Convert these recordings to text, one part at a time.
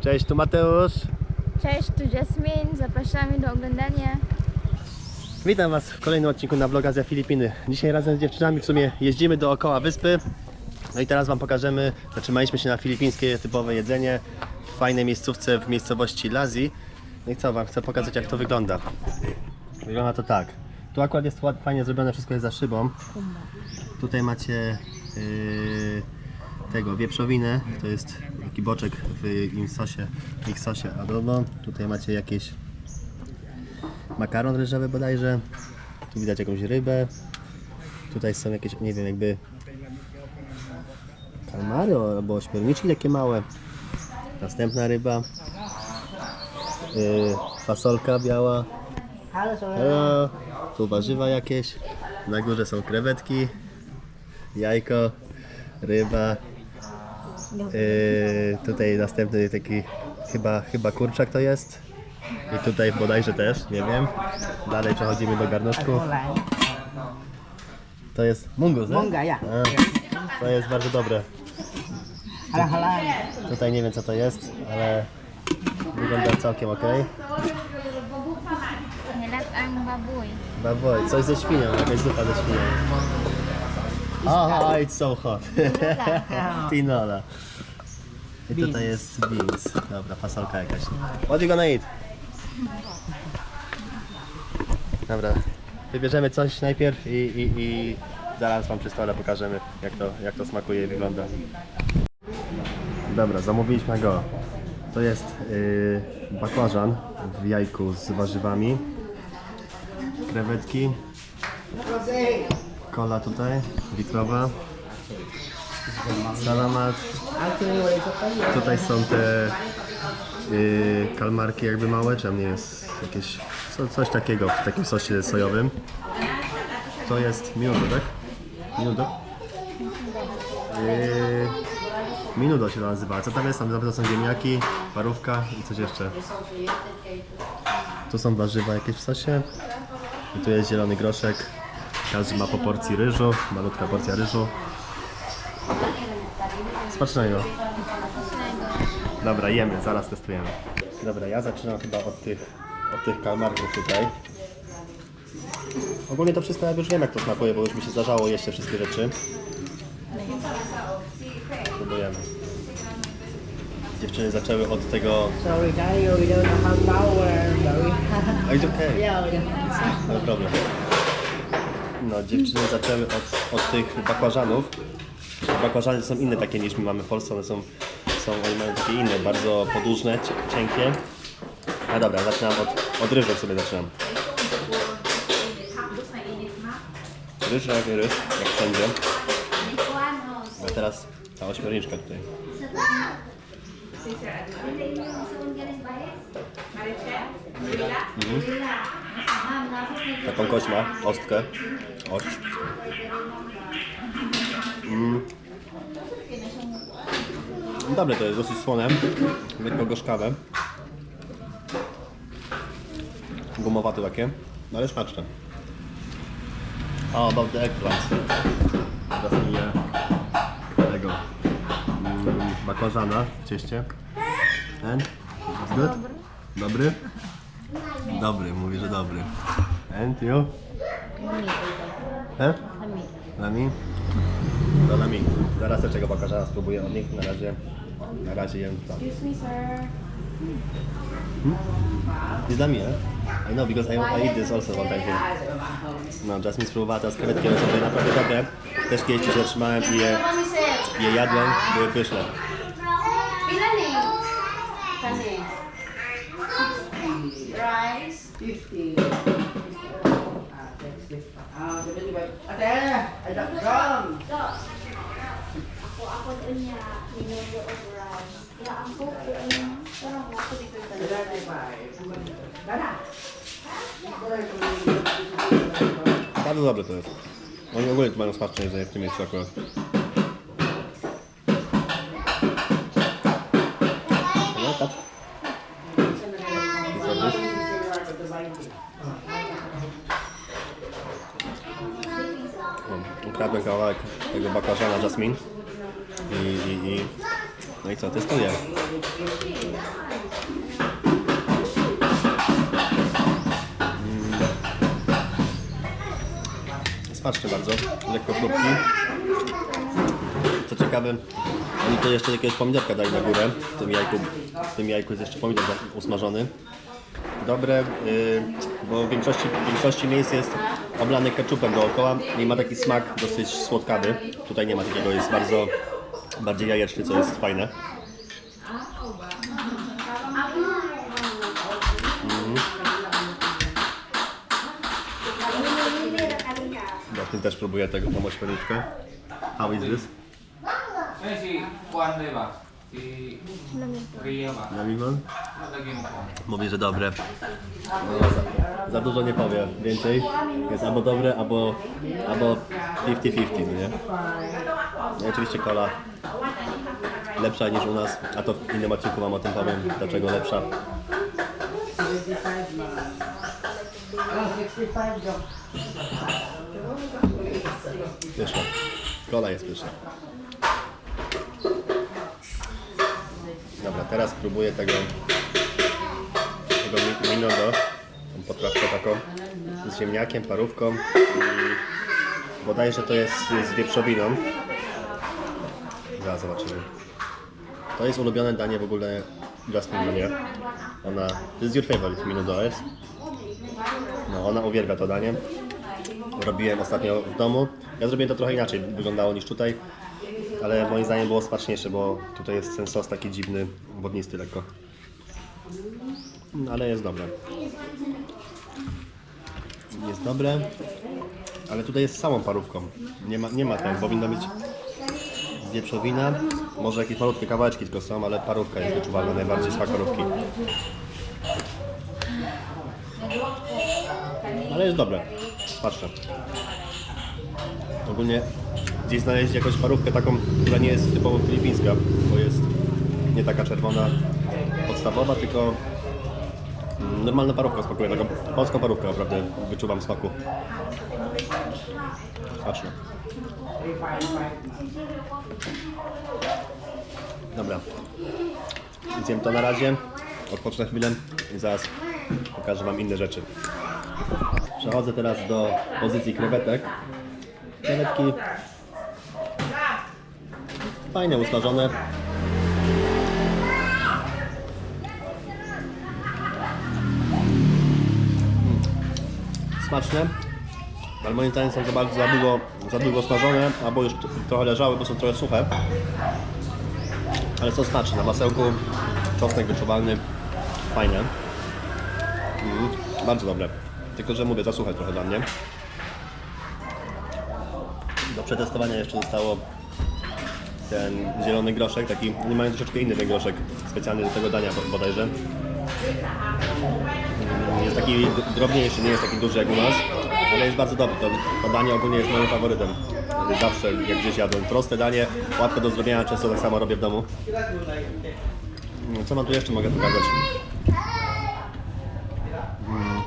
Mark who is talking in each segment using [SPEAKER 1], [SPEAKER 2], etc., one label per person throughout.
[SPEAKER 1] Cześć, tu Mateusz.
[SPEAKER 2] Cześć, tu Jasmine, zapraszamy do oglądania.
[SPEAKER 1] Witam Was w kolejnym odcinku na vloga z Filipiny. Dzisiaj razem z dziewczynami w sumie jeździmy dookoła wyspy. No i teraz Wam pokażemy, zatrzymaliśmy się na filipińskie typowe jedzenie w fajnej miejscówce w miejscowości Lazi. No i co Wam chcę pokazać jak to wygląda. Wygląda to tak. Tu akurat jest fajnie zrobione, wszystko jest za szybą. Tutaj macie yy, tego wieprzowinę, to jest taki boczek w im sosie, w ich sosie adobo. Tutaj macie jakieś makaron ryżowy bodajże. Tu widać jakąś rybę. Tutaj są jakieś, nie wiem, jakby kalmary albo ośmiorniczki takie małe. Następna ryba. Yy, fasolka biała. Hello. Tu warzywa jakieś. Na górze są krewetki. Jajko. Ryba. Yy, tutaj następny taki chyba, chyba kurczak to jest. I tutaj bodajże też, nie wiem. Dalej przechodzimy do garnuszków. To jest mungus, nie?
[SPEAKER 3] Mungga, ja.
[SPEAKER 1] A, to jest bardzo dobre.
[SPEAKER 3] Halang-halang.
[SPEAKER 1] Tutaj nie wiem co to jest, ale wygląda całkiem ok.
[SPEAKER 2] Nilat ang baboy.
[SPEAKER 1] Baboj, coś ze świnią, jakaś zupa ze świnią. Aha, it's so hot. Tinola. I tutaj jest beans. Dobra, fasolka jakaś. What you gonna eat? Dobra, wybierzemy coś najpierw i, i, i zaraz Wam przy stole pokażemy jak to, jak to smakuje i wygląda. Dobra, zamówiliśmy go. To jest yy, bakłażan w jajku z warzywami krewetki, kola tutaj, litrowa, salamat. Tutaj są te yy, kalmarki jakby małe, czy nie jest jakieś, co, coś takiego w takim sosie sojowym. To jest minuto, tak? Minuto? Yy, minuto się to nazywa. Co tam jest? Tam są ziemniaki, parówka i coś jeszcze. Tu są warzywa jakieś w sosie. I tu jest zielony groszek. Każdy ma po porcji ryżu, malutka porcja ryżu. Smacznego. Dobra, jemy, zaraz testujemy. Dobra, ja zaczynam chyba od tych, od tych kalmarków tutaj. Ogólnie to wszystko ja już wiem jak to smakuje, bo już mi się zdarzało jeść te wszystkie rzeczy. Próbujemy. Dziewczyny zaczęły od tego...
[SPEAKER 3] Sorry guys, we don't know how power. Sorry.
[SPEAKER 1] It's okay.
[SPEAKER 3] yeah.
[SPEAKER 1] No problem. No, dziewczyny zaczęły od, od tych bakłażanów. Bakłażany są inne takie niż my mamy w Polsce, one są, są one mają takie inne, bardzo podłużne, cie- cienkie. A dobra, zaczynam od, od ryżu sobie zaczynam. Ryż jak ryż, jak wszędzie. A teraz ta ośmiorniczka tutaj. Taką kość ma, ostkę. Ość. Mm. Dobre to jest, dosyć słone. Lekko gorzkawe. Gumowate takie, no ale smaczne. How about the eggplant? Je tego mm, w cieście. It's good? Dobry? Dobry, mówi, że dobry. And you? E? Lami? Do lami. Zaraz też tego bakłażana spróbuję od nich. Na razie, na razie jem to. Hmm? It's lami, eh? I know, because I, I eat this also one time here. No, Jasmine spróbowała teraz krewetki, one są tutaj naprawdę dobre. Też kiedyś się zatrzymałem i je, je jadłem, były pyszne.
[SPEAKER 4] Rice.
[SPEAKER 3] 50. Ate, ada drum.
[SPEAKER 4] Ako ako.
[SPEAKER 1] Bardzo dobre to jest. Oni ogólnie tu mają smaczne jedzenie w tym miejscu akurat. Kawałek tego bakłażana Jasmine i, i, i No i co, testuję. Mm. Smaczne bardzo, lekko chrupki. Co ciekawe, oni tu jeszcze jakiegoś pomidorka dali na górę. W tym jajku, w tym jajku jest jeszcze pomidor usmażony. Dobre, yy, bo w większości, w większości miejsc jest oblany ketchupem dookoła i ma taki smak dosyć słodkawy. Tutaj nie ma takiego, jest bardzo bardziej jajeczny, co jest fajne. Ja tym też próbuję tego pomóc paniczkę. How is this?
[SPEAKER 5] Ini si Juan deh, Pak.
[SPEAKER 1] Lemon? Mówi, że dobre. No, za, za dużo nie powie. Więcej jest albo dobre, albo, albo 50-50, no nie? No i oczywiście kola lepsza niż u nas, a to w innym odcinku wam o tym powiem, dlaczego lepsza.
[SPEAKER 3] 65 Joe.
[SPEAKER 1] Pyszna. Kola jest pyszna. Dobra, teraz spróbuję tego tego mi- minodo, tą potrawkę taką z ziemniakiem, parówką i bodajże to jest z wieprzowiną. Zaraz zobaczymy. To jest ulubione danie w ogóle Jasmine? Ona... To jest your favorite minudo jest? No, ona uwielbia to danie. Robiłem ostatnio w domu. Ja zrobiłem to trochę inaczej, wyglądało niż tutaj. Ale moim zdaniem było smaczniejsze, bo tutaj jest ten sos taki dziwny, wodnisty lekko. No, ale jest dobre. Jest dobre, ale tutaj jest z samą parówką. Nie ma, nie ma ten, powinno być wieprzowina. Może jakieś malutkie kawałeczki tylko są, ale parówka jest wyczuwalna najbardziej smak parówki. Ale jest dobre. Patrzę. Ogólnie gdzieś znaleźć jakąś parówkę taką, która nie jest typowo filipińska, bo jest nie taka czerwona podstawowa, tylko normalna parówka smakuje, taką polską parówkę naprawdę wyczuwam smaku. Smaczne. Dobra. Zjem to na razie, odpocznę chwilę i zaraz pokażę Wam inne rzeczy. Przechodzę teraz do pozycji krewetek. Krewetki fajne, usmażone. Mm. Smaczne, ale moim zdaniem są za bardzo za długo, za długo smażone, albo już trochę leżały, bo są trochę suche. Ale są smaczne, na masełku, czosnek wyczuwalny, fajne. Mm, bardzo dobre. Tylko, że mówię, za suche trochę dla mnie. Do przetestowania jeszcze zostało ten zielony groszek, taki, nie mają troszeczkę inny ten groszek, specjalny do tego dania bo- bodajże. Mm, Jest taki drobniejszy, nie jest taki duży jak u nas, ale jest bardzo dobry. To, to danie ogólnie jest moim faworytem. Zawsze jak gdzieś jadłem. Proste danie, łatwe do zrobienia, często tak samo robię w domu. Mm, Co mam tu jeszcze mogę pokazać? Mm.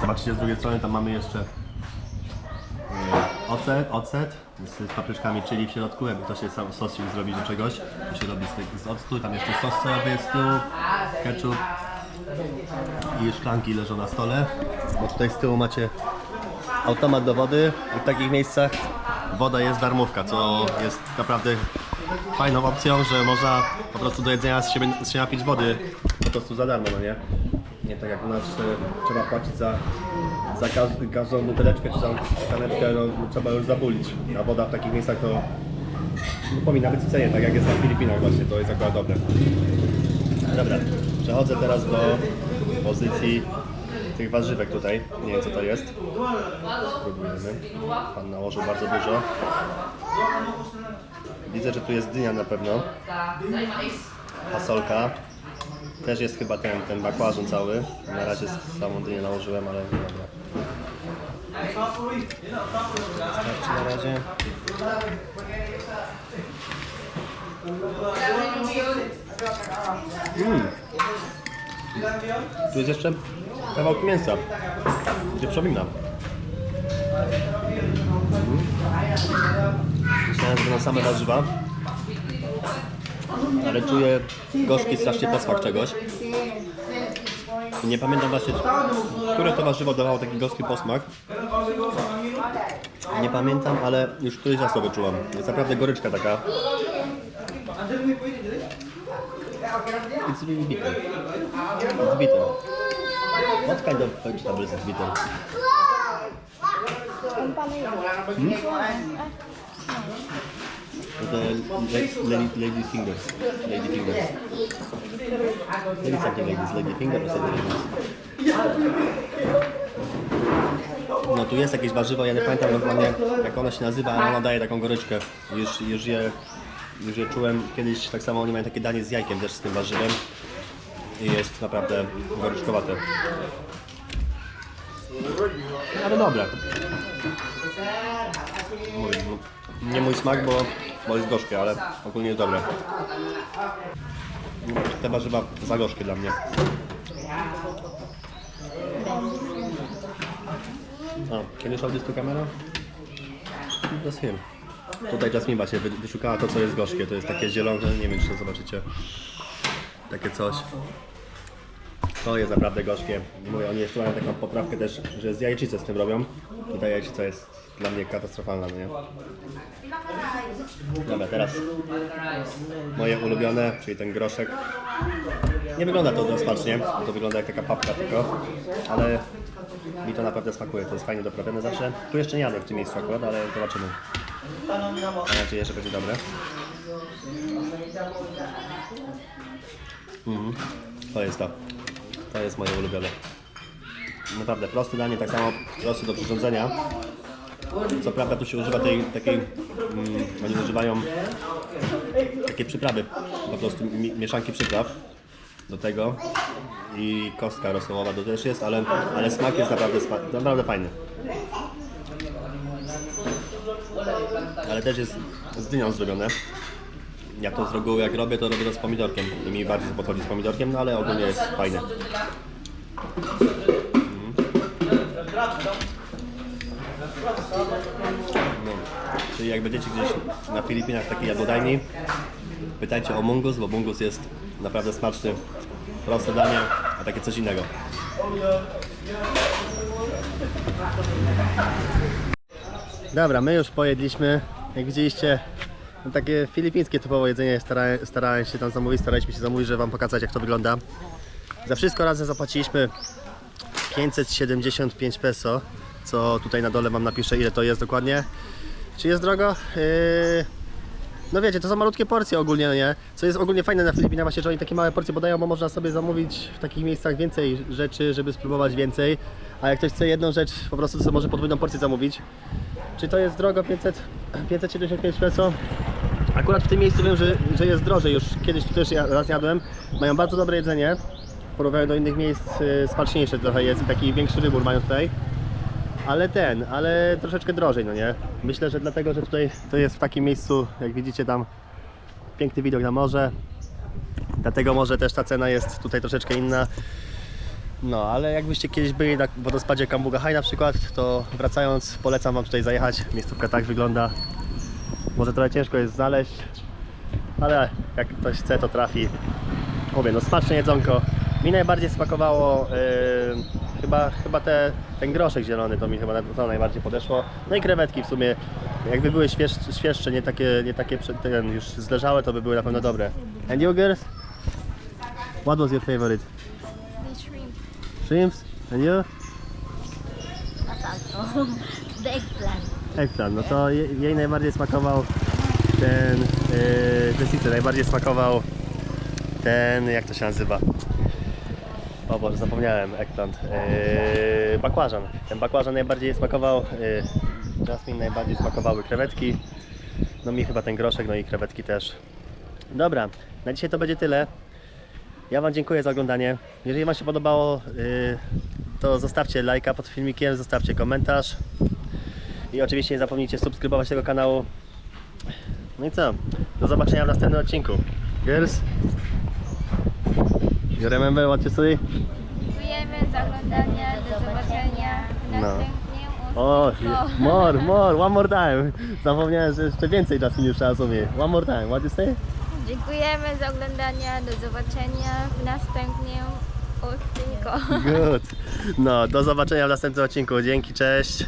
[SPEAKER 1] Zobaczcie z drugiej strony, tam mamy jeszcze ocet, ocet z papryczkami chili w środku, jakby ktoś się sam sosik zrobić do czegoś, to się robi z, z octu, tam jeszcze sos sojowy jest tyłu, ketchup i szklanki leżą na stole, bo tutaj z tyłu macie automat do wody i w takich miejscach woda jest darmówka, co jest naprawdę fajną opcją, że można po prostu do jedzenia z siebie napić wody po prostu za darmo, no nie? Nie tak jak u nas e, trzeba płacić za, za każ- każdą buteleczkę czy tam szklaneczkę, no, trzeba już zabulić. A woda w takich miejscach to no, powinna być w cenie, tak jak jest na Filipinach właśnie, to jest akurat dobre. Dobra, przechodzę teraz do pozycji tych warzywek tutaj. Nie wiem co to jest. Spróbujemy. Pan nałożył bardzo dużo. Widzę, że tu jest dynia na pewno. Fasolka. Też jest chyba ten, ten bakłażan cały. Na razie samą dynię nałożyłem, ale nie dobra. Starczy na razie. Mm. Tu jest jeszcze kawałek mięsa. Wieprzowina. Mm. Myślałem, że na same warzywa. Ale czuję gorzki strasznie posmak czegoś. Nie pamiętam właśnie, które to warzywo dawało taki gorzki posmak. Nie pamiętam, ale już któryś raz to wyczułam. Jest naprawdę goryczka taka. It's really bitter. It's bitter. What kind of vegetables is bitter? Lady, lady. Lady this, lady finger. No tu jest jakieś warzywo, ja nie pamiętam dokładnie jak ono się nazywa, ale ono daje taką goryczkę. Już, już, je, już je czułem kiedyś, tak samo oni mają takie danie z jajkiem też z tym warzywem. I jest naprawdę goryczkowate. Ale dobre. Mówię, nie mój smak, bo, bo jest gorzkie, ale ogólnie jest dobre. Te warzywa za gorzkie dla mnie. O, can you show this to camera? That's him. Tutaj Jasmine właśnie wy- wyszukała to, co jest gorzkie. To jest takie zielone, nie wiem, czy to zobaczycie. Takie coś. To jest naprawdę gorzkie. Mówię, oni jeszcze mają taką poprawkę też, że z jajecznicę z tym robią. I ta jajecznica jest dla mnie katastrofalna, no nie? Dobra, teraz moje ulubione, czyli ten groszek. Nie wygląda to smacznie, to wygląda jak taka papka tylko, ale mi to naprawdę smakuje, to jest fajnie doprawione zawsze. Tu jeszcze nie jadłem w tym miejscu akurat, ale zobaczymy. Mam nadzieję, że będzie dobre. Mhm. To jest to. To jest moje ulubione. Naprawdę proste danie, tak samo prosty do przyrządzenia. Co prawda tu się używa tej takiej, mm, oni używają takie przyprawy, po prostu mi, mieszanki przypraw do tego i kostka rosołowa to też jest, ale, ale smak jest naprawdę, naprawdę fajny. Ale też jest z dynią zrobione. Ja to z reguły jak robię, to robię to z pomidorkiem i mi bardziej podchodzi z pomidorkiem, no ale ogólnie jest fajne. No, czyli jak będziecie gdzieś na Filipinach w takiej pytajcie o mungus, bo mungus jest naprawdę smaczny, proste danie, a takie coś innego. Dobra, my już pojedliśmy. Jak widzieliście, no takie filipińskie typowo jedzenie starałem, starałem się tam zamówić, staraliśmy się zamówić, żeby Wam pokazać jak to wygląda. Za wszystko razem zapłaciliśmy 575 peso, co tutaj na dole Wam napiszę ile to jest dokładnie. Czy jest drogo? Yy... No wiecie, to są malutkie porcje ogólnie, no nie? Co jest ogólnie fajne na Filipinach właśnie, że oni takie małe porcje podają, bo można sobie zamówić w takich miejscach więcej rzeczy, żeby spróbować więcej. A jak ktoś chce jedną rzecz, po prostu to może podwójną porcję zamówić. Czy to jest drogo 500, 575 peso? Akurat w tym miejscu wiem, że, że jest drożej. Już kiedyś tu też ja, raz jadłem. Mają bardzo dobre jedzenie. W do innych miejsc y, smaczniejsze trochę jest taki większy wybór mają tutaj. Ale ten, ale troszeczkę drożej, no nie? Myślę, że dlatego, że tutaj to jest w takim miejscu, jak widzicie tam piękny widok na morze. Dlatego może też ta cena jest tutaj troszeczkę inna. No, ale jakbyście kiedyś byli na wodospadzie Kambuga High na przykład, to wracając polecam Wam tutaj zajechać. Miejscówka tak wygląda. Może trochę ciężko jest znaleźć, ale jak ktoś chce, to trafi. Mówię, no smaczne jedzonko. Mi najbardziej smakowało yy, chyba, chyba te, ten groszek zielony, to mi chyba to najbardziej podeszło. No i krewetki w sumie, jakby były śwież, świeższe, nie takie, nie takie ten, już zleżałe, to by były na pewno dobre. And you girls? What was your favorite?
[SPEAKER 2] The shrimp.
[SPEAKER 1] Shrimps? And you?
[SPEAKER 2] The eggplant.
[SPEAKER 1] Eggplant, no to je- jej najbardziej smakował ten, yy, najbardziej smakował ten, jak to się nazywa? O Boże, zapomniałem, eggplant. Yy, bakłażan. Ten bakłażan najbardziej smakował, yy, Jasmine najbardziej smakowały krewetki. No mi chyba ten groszek, no i krewetki też. Dobra, na dzisiaj to będzie tyle. Ja Wam dziękuję za oglądanie. Jeżeli Wam się podobało, yy, to zostawcie lajka pod filmikiem, zostawcie komentarz. I oczywiście nie zapomnijcie subskrybować tego kanału. No i co? Do zobaczenia w następnym odcinku. Girls? You remember what you say?
[SPEAKER 2] Dziękujemy za oglądanie. Do zobaczenia w
[SPEAKER 1] No.
[SPEAKER 2] następnym
[SPEAKER 1] O,
[SPEAKER 2] odcinku.
[SPEAKER 1] more, more, one more time. Zapomniałem, że jeszcze więcej czasu niż trzeba sobie. One more time, what you say?
[SPEAKER 2] Dziękujemy za oglądanie. Do zobaczenia w następnym odcinku.
[SPEAKER 1] Good. No, do zobaczenia w następnym odcinku. Dzięki, cześć.